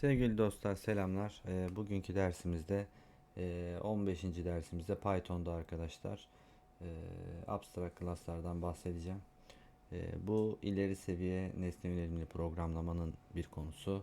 Sevgili dostlar selamlar. Ee, bugünkü dersimizde e, 15. dersimizde Python'da arkadaşlar e, abstract class'lardan bahsedeceğim. E, bu ileri seviye nesne yönelimli programlamanın bir konusu.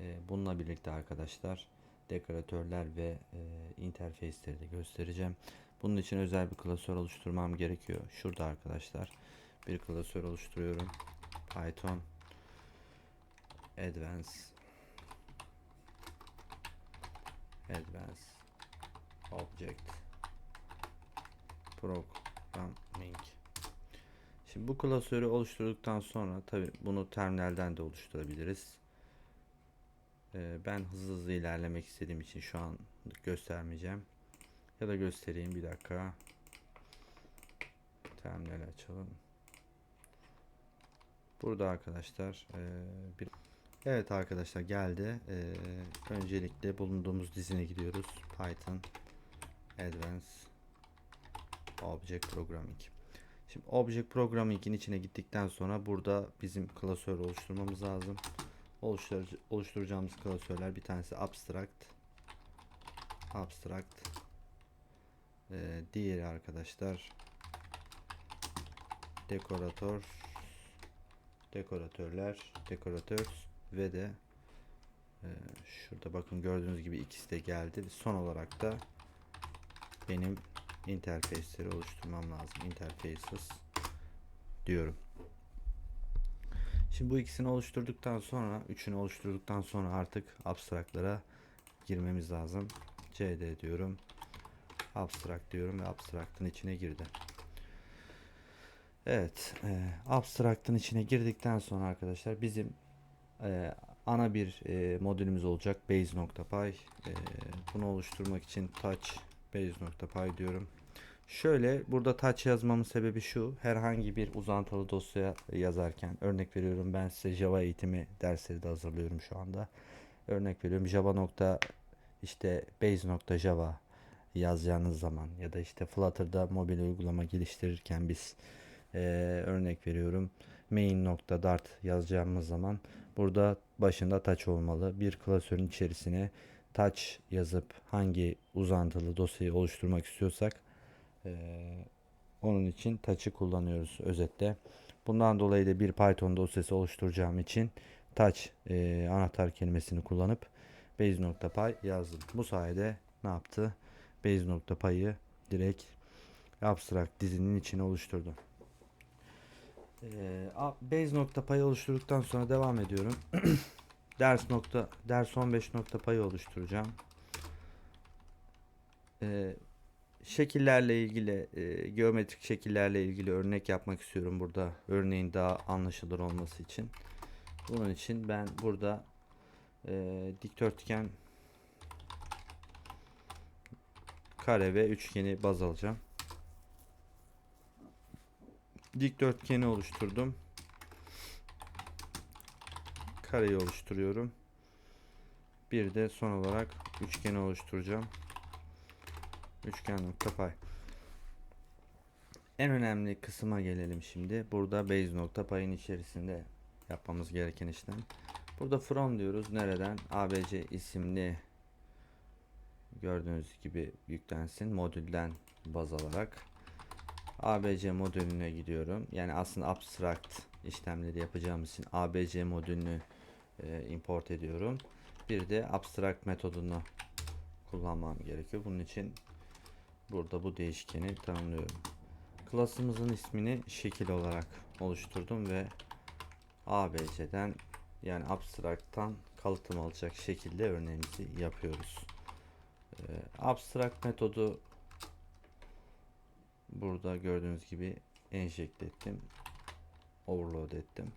E, bununla birlikte arkadaşlar dekoratörler ve e, interface'leri de göstereceğim. Bunun için özel bir klasör oluşturmam gerekiyor. Şurada arkadaşlar bir klasör oluşturuyorum. Python Advanced Advanced Object Programming Şimdi bu klasörü oluşturduktan sonra tabi bunu terminalden de oluşturabiliriz. Ee, ben hızlı hızlı ilerlemek istediğim için şu an göstermeyeceğim. Ya da göstereyim bir dakika. Terminal açalım. Burada arkadaşlar e, bir Evet arkadaşlar geldi. Ee, öncelikle bulunduğumuz dizine gidiyoruz. Python Advanced Object Programming. Şimdi Object Programming'in içine gittikten sonra burada bizim klasör oluşturmamız lazım. Oluştur oluşturacağımız klasörler bir tanesi Abstract. Abstract. Ee, diğeri arkadaşlar dekoratör dekoratörler dekoratör ve de e, şurada bakın gördüğünüz gibi ikisi de geldi. Son olarak da benim interface'leri oluşturmam lazım. Interfaces diyorum. Şimdi bu ikisini oluşturduktan sonra, üçünü oluşturduktan sonra artık abstraklara girmemiz lazım. cd diyorum. Abstract diyorum ve abstract'ın içine girdi. Evet, e, abstract'ın içine girdikten sonra arkadaşlar bizim e, ana bir e, modülümüz olacak base.py. E, bunu oluşturmak için touch base.py diyorum. Şöyle burada touch yazmamın sebebi şu. Herhangi bir uzantılı dosya yazarken örnek veriyorum ben size Java eğitimi dersleri de hazırlıyorum şu anda. Örnek veriyorum Java nokta işte base.java yazacağınız zaman ya da işte Flutter'da mobil uygulama geliştirirken biz e, örnek veriyorum main.dart yazacağımız zaman burada başında touch olmalı. Bir klasörün içerisine touch yazıp hangi uzantılı dosyayı oluşturmak istiyorsak e, onun için touch'ı kullanıyoruz özetle. Bundan dolayı da bir Python dosyası oluşturacağım için touch e, anahtar kelimesini kullanıp base.py yazdım. Bu sayede ne yaptı? Base.py'ı direkt abstract dizinin içine oluşturdu. Ee, base nokta payı oluşturduktan sonra devam ediyorum. ders nokta ders 15 nokta payı oluşturacağım. Ee, şekillerle ilgili e, geometrik şekillerle ilgili örnek yapmak istiyorum burada. Örneğin daha anlaşılır olması için. Bunun için ben burada e, dikdörtgen kare ve üçgeni baz alacağım dikdörtgeni oluşturdum. Kareyi oluşturuyorum. Bir de son olarak üçgeni oluşturacağım. Üçgen nokta pay. En önemli kısma gelelim şimdi. Burada base nokta payın içerisinde yapmamız gereken işlem. Burada from diyoruz. Nereden? abc isimli gördüğünüz gibi yüklensin. Modülden baz alarak ABC modülüne gidiyorum. Yani aslında abstract işlemleri yapacağımız için ABC modülünü e, import ediyorum. Bir de abstract metodunu kullanmam gerekiyor. Bunun için burada bu değişkeni tanımlıyorum. Klasımızın ismini şekil olarak oluşturdum ve ABC'den yani abstract'tan kalıtım alacak şekilde örneğimizi yapıyoruz. Ee, abstract metodu burada gördüğünüz gibi enjekte ettim. Overload ettim.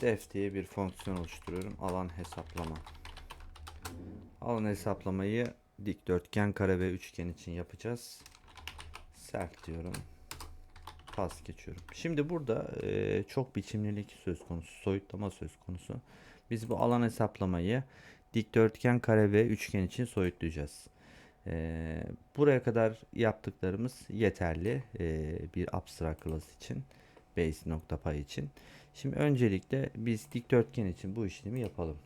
Def diye bir fonksiyon oluşturuyorum. Alan hesaplama. Alan hesaplamayı dikdörtgen, kare ve üçgen için yapacağız. Self diyorum. Pas geçiyorum. Şimdi burada e, çok biçimlilik söz konusu, soyutlama söz konusu. Biz bu alan hesaplamayı dikdörtgen, kare ve üçgen için soyutlayacağız. E, buraya kadar yaptıklarımız yeterli e, bir abstract class için base.py için. Şimdi öncelikle biz dikdörtgen için bu işlemi yapalım.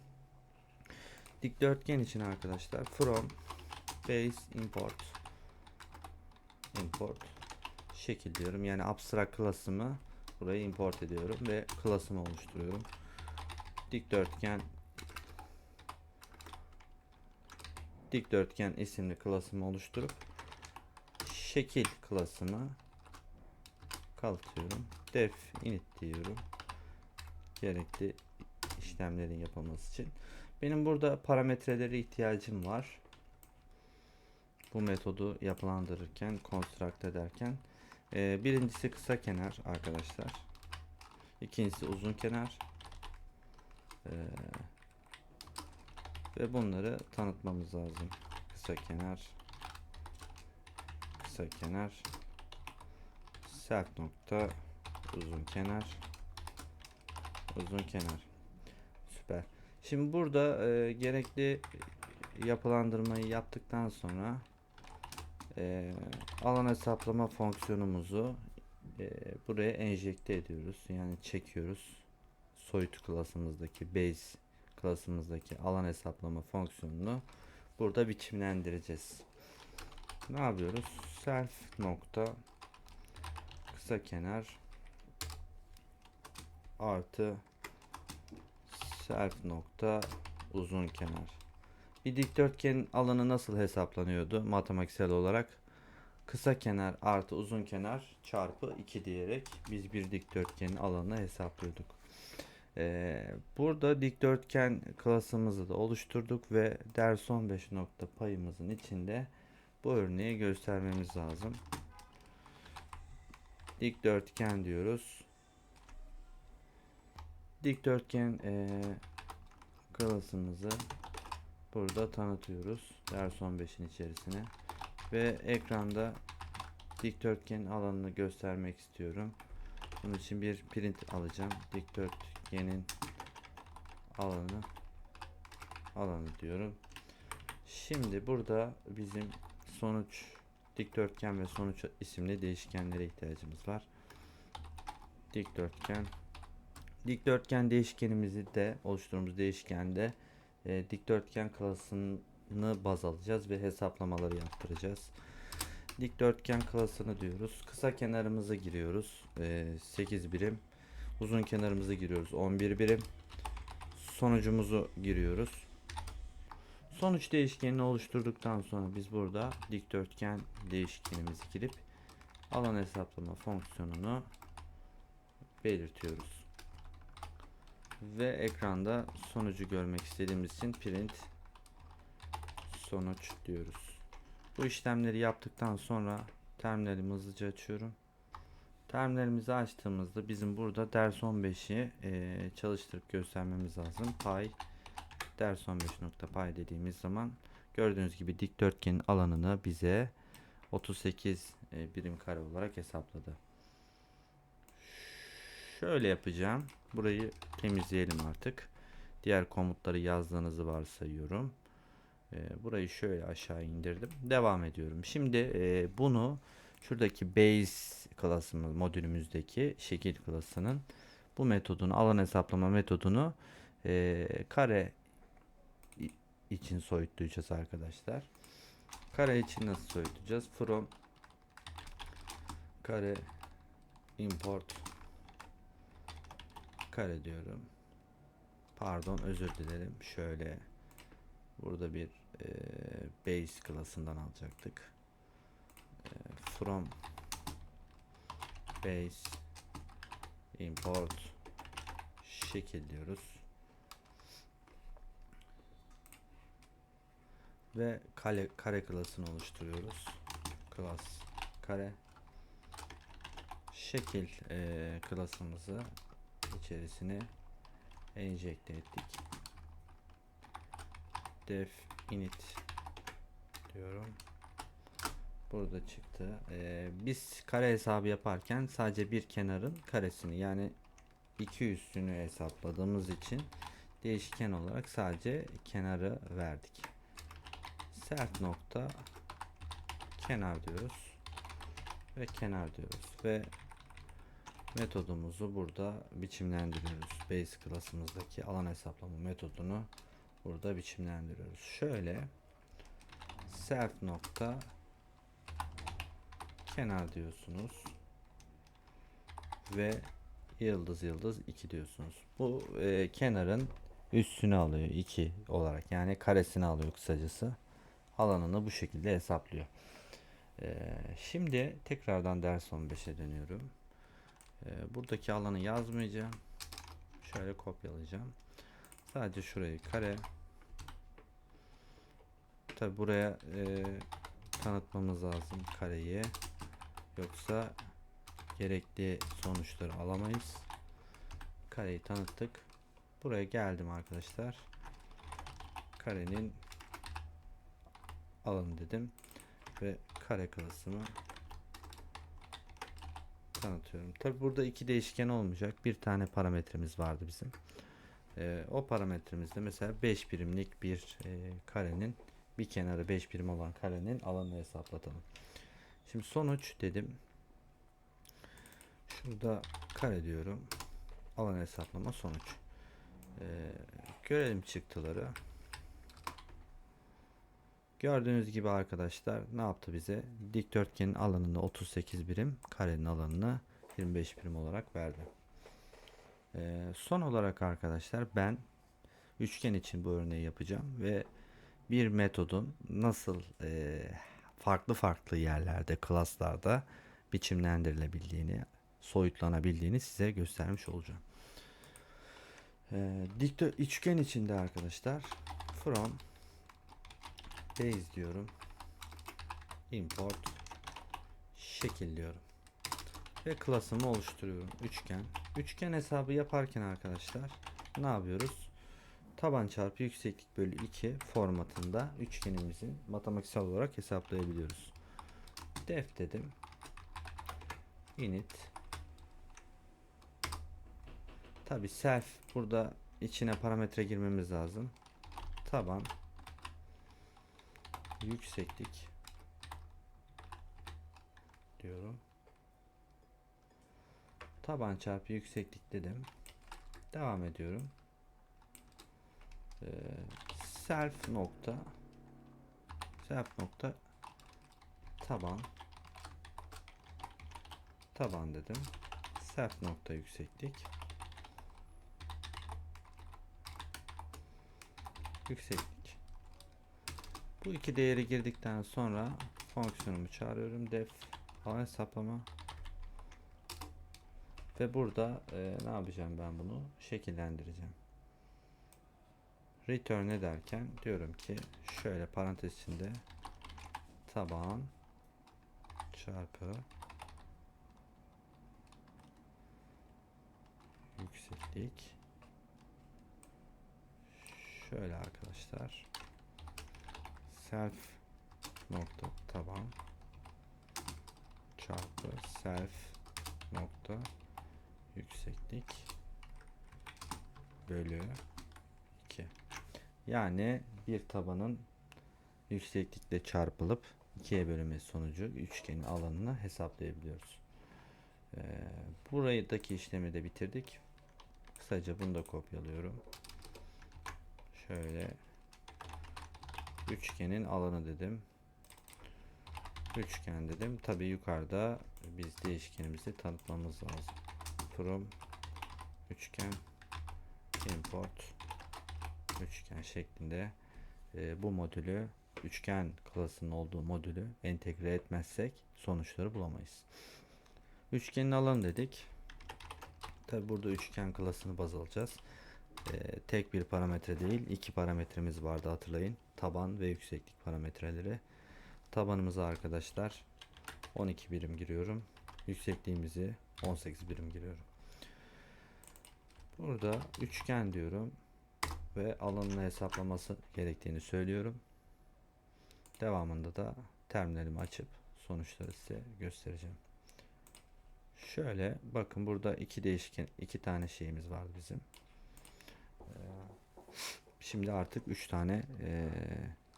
dikdörtgen için arkadaşlar from base import import şekil diyorum. Yani abstract klasımı buraya import ediyorum ve klasımı oluşturuyorum. Dikdörtgen dikdörtgen isimli klasımı oluşturup şekil klasımı kalıtıyorum. Def init diyorum. Gerekli işlemlerin yapılması için. Benim burada parametreleri ihtiyacım var. Bu metodu yapılandırırken, construct ederken. Ee, birincisi kısa kenar arkadaşlar. İkincisi uzun kenar. Ee, ve bunları tanıtmamız lazım. Kısa kenar, kısa kenar, sert nokta, uzun kenar, uzun kenar. Süper. Şimdi burada e, gerekli yapılandırmayı yaptıktan sonra e, alan hesaplama fonksiyonumuzu e, buraya enjekte ediyoruz. Yani çekiyoruz. Soyut klasımızdaki base klasımızdaki alan hesaplama fonksiyonunu burada biçimlendireceğiz. Ne yapıyoruz? Self nokta kısa kenar artı self nokta uzun kenar. Bir dikdörtgenin alanı nasıl hesaplanıyordu matematiksel olarak? Kısa kenar artı uzun kenar çarpı 2 diyerek biz bir dikdörtgenin alanını hesaplıyorduk. Ee, burada dikdörtgen klasımızı da oluşturduk ve ders 15 nokta payımızın içinde bu örneği göstermemiz lazım. Dikdörtgen diyoruz. Dikdörtgen e, klasımızı burada tanıtıyoruz. Ders 15'in içerisine ve ekranda dikdörtgen alanını göstermek istiyorum. Bunun için bir print alacağım. Dikdörtgenin alanı alanı diyorum. Şimdi burada bizim sonuç dikdörtgen ve sonuç isimli değişkenlere ihtiyacımız var. Dikdörtgen dikdörtgen değişkenimizi de oluşturduğumuz değişkende e, dikdörtgen klasını baz alacağız ve hesaplamaları yaptıracağız. Dikdörtgen klasını diyoruz. Kısa kenarımızı giriyoruz. E, 8 birim. Uzun kenarımızı giriyoruz. 11 birim. Sonucumuzu giriyoruz. Sonuç değişkenini oluşturduktan sonra biz burada dikdörtgen değişkenimizi girip alan hesaplama fonksiyonunu belirtiyoruz. Ve ekranda sonucu görmek istediğimiz için print sonuç diyoruz. Bu işlemleri yaptıktan sonra terminalimi hızlıca açıyorum. Terminalimizi açtığımızda bizim burada ders 15'i e, çalıştırıp göstermemiz lazım. Py ders 15.py dediğimiz zaman gördüğünüz gibi dikdörtgenin alanını bize 38 e, birim kare olarak hesapladı. Şöyle yapacağım. Burayı temizleyelim artık. Diğer komutları yazdığınızı varsayıyorum. E, burayı şöyle aşağı indirdim. Devam ediyorum. Şimdi e, bunu şuradaki base klasımız modülümüzdeki şekil klasının bu metodunu alan hesaplama metodunu e, kare için soyutlayacağız arkadaşlar. Kare için nasıl soyutlayacağız? From kare import kare diyorum. Pardon özür dilerim. Şöyle burada bir e, base klasından alacaktık. E, from base import şekil diyoruz. Ve kare, kare klasını oluşturuyoruz. Class kare şekil e, klasımızı içerisine enjekte ettik. Def init diyorum. Burada çıktı. Ee, biz kare hesabı yaparken sadece bir kenarın karesini yani iki üstünü hesapladığımız için değişken olarak sadece kenarı verdik. Sert nokta kenar diyoruz ve kenar diyoruz ve metodumuzu burada biçimlendiriyoruz. Base klasımızdaki alan hesaplama metodunu burada biçimlendiriyoruz. Şöyle self nokta kenar diyorsunuz ve yıldız yıldız 2 diyorsunuz. Bu e, kenarın üstünü alıyor 2 olarak yani karesini alıyor kısacası. Alanını bu şekilde hesaplıyor. E, şimdi tekrardan ders 15'e dönüyorum. E, buradaki alanı yazmayacağım. Şöyle kopyalayacağım. Sadece şurayı kare. Tabi buraya e, tanıtmamız lazım kareyi. Yoksa gerekli sonuçları alamayız. Kareyi tanıttık. Buraya geldim arkadaşlar. Karenin alanı dedim ve kare klasımı tanıtıyorum. Tabi burada iki değişken olmayacak. Bir tane parametremiz vardı bizim. Ee, o parametremizde mesela 5 birimlik bir e, karenin bir kenarı 5 birim olan karenin alanını hesaplatalım. Şimdi sonuç dedim. Şurada kare diyorum. Alan hesaplama sonuç. Ee, görelim çıktıları. Gördüğünüz gibi arkadaşlar ne yaptı bize? Dikdörtgenin alanını 38 birim, karenin alanını 25 birim olarak verdi. Ee, son olarak arkadaşlar ben üçgen için bu örneği yapacağım ve bir metodun nasıl e, farklı farklı yerlerde, klaslarda biçimlendirilebildiğini, soyutlanabildiğini size göstermiş olacağım. Ee, dikdö üçgen içinde arkadaşlar from base diyorum. Import şekil diyorum. Ve klasımı oluşturuyorum. Üçgen. Üçgen hesabı yaparken arkadaşlar ne yapıyoruz? Taban çarpı yükseklik bölü 2 formatında üçgenimizin matematiksel olarak hesaplayabiliyoruz. Def dedim. Init. Tabi self burada içine parametre girmemiz lazım. Taban yükseklik diyorum. Taban çarpı yükseklik dedim. Devam ediyorum. Ee, self nokta self nokta taban taban dedim. Self nokta yükseklik yükseklik. Bu iki değeri girdikten sonra fonksiyonumu çağırıyorum. Def alan hesaplama ve burada e, ne yapacağım ben bunu şekillendireceğim. Return ederken diyorum ki şöyle parantez içinde taban çarpı yükseklik şöyle arkadaşlar self nokta taban çarpı self nokta yükseklik bölü 2 yani bir tabanın yükseklikle çarpılıp ikiye bölünmesi sonucu üçgenin alanını hesaplayabiliyoruz. Ee, buradaki işlemi de bitirdik. Kısaca bunu da kopyalıyorum. Şöyle üçgenin alanı dedim. Üçgen dedim. Tabi yukarıda biz değişkenimizi tanıtmamız lazım. From üçgen import üçgen şeklinde e, bu modülü üçgen klasının olduğu modülü entegre etmezsek sonuçları bulamayız. Üçgenin alanı dedik. Tabi burada üçgen klasını baz alacağız. E, tek bir parametre değil iki parametremiz vardı hatırlayın. Taban ve yükseklik parametreleri. Tabanımıza arkadaşlar 12 birim giriyorum. Yüksekliğimizi 18 birim giriyorum. Burada üçgen diyorum ve alanını hesaplaması gerektiğini söylüyorum. Devamında da terminalimi açıp sonuçları size göstereceğim. Şöyle bakın burada iki değişken iki tane şeyimiz var bizim. Ee, şimdi artık üç tane e,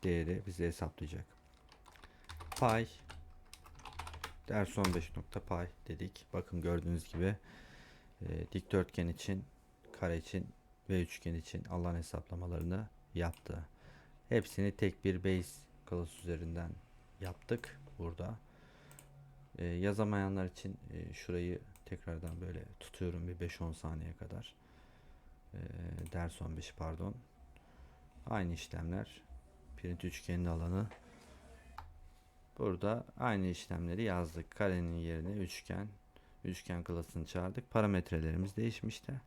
değeri bize hesaplayacak. Pay ders 15.py dedik. Bakın gördüğünüz gibi e, dikdörtgen için, kare için ve üçgen için alan hesaplamalarını yaptı. Hepsini tek bir base class üzerinden yaptık burada. Ee, yazamayanlar için e, şurayı tekrardan böyle tutuyorum bir 5-10 saniye kadar. Ee, ders 15 pardon. Aynı işlemler. Print üçgenin alanı. Burada aynı işlemleri yazdık. Karenin yerine üçgen. Üçgen klasını çağırdık. Parametrelerimiz değişmişti.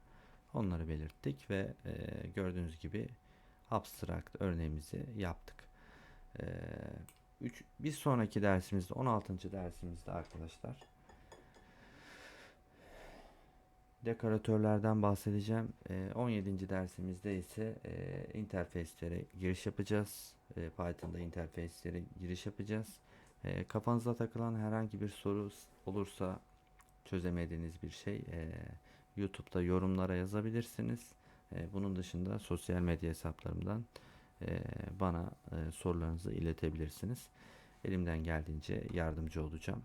Onları belirttik ve e, gördüğünüz gibi abstract örneğimizi yaptık. E, üç, bir sonraki dersimizde 16. dersimizde arkadaşlar dekoratörlerden bahsedeceğim. E, 17. dersimizde ise e, interfeslere giriş yapacağız. E, Python'da interfeslere giriş yapacağız. E, kafanıza takılan herhangi bir soru olursa çözemediğiniz bir şey e, YouTube'da yorumlara yazabilirsiniz. E, bunun dışında sosyal medya hesaplarımdan e, bana e, sorularınızı iletebilirsiniz. Elimden geldiğince yardımcı olacağım.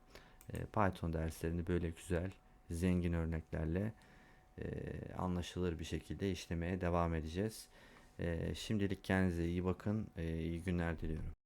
E, Python derslerini böyle güzel, zengin örneklerle e, anlaşılır bir şekilde işlemeye devam edeceğiz. E, şimdilik kendinize iyi bakın. E, iyi günler diliyorum.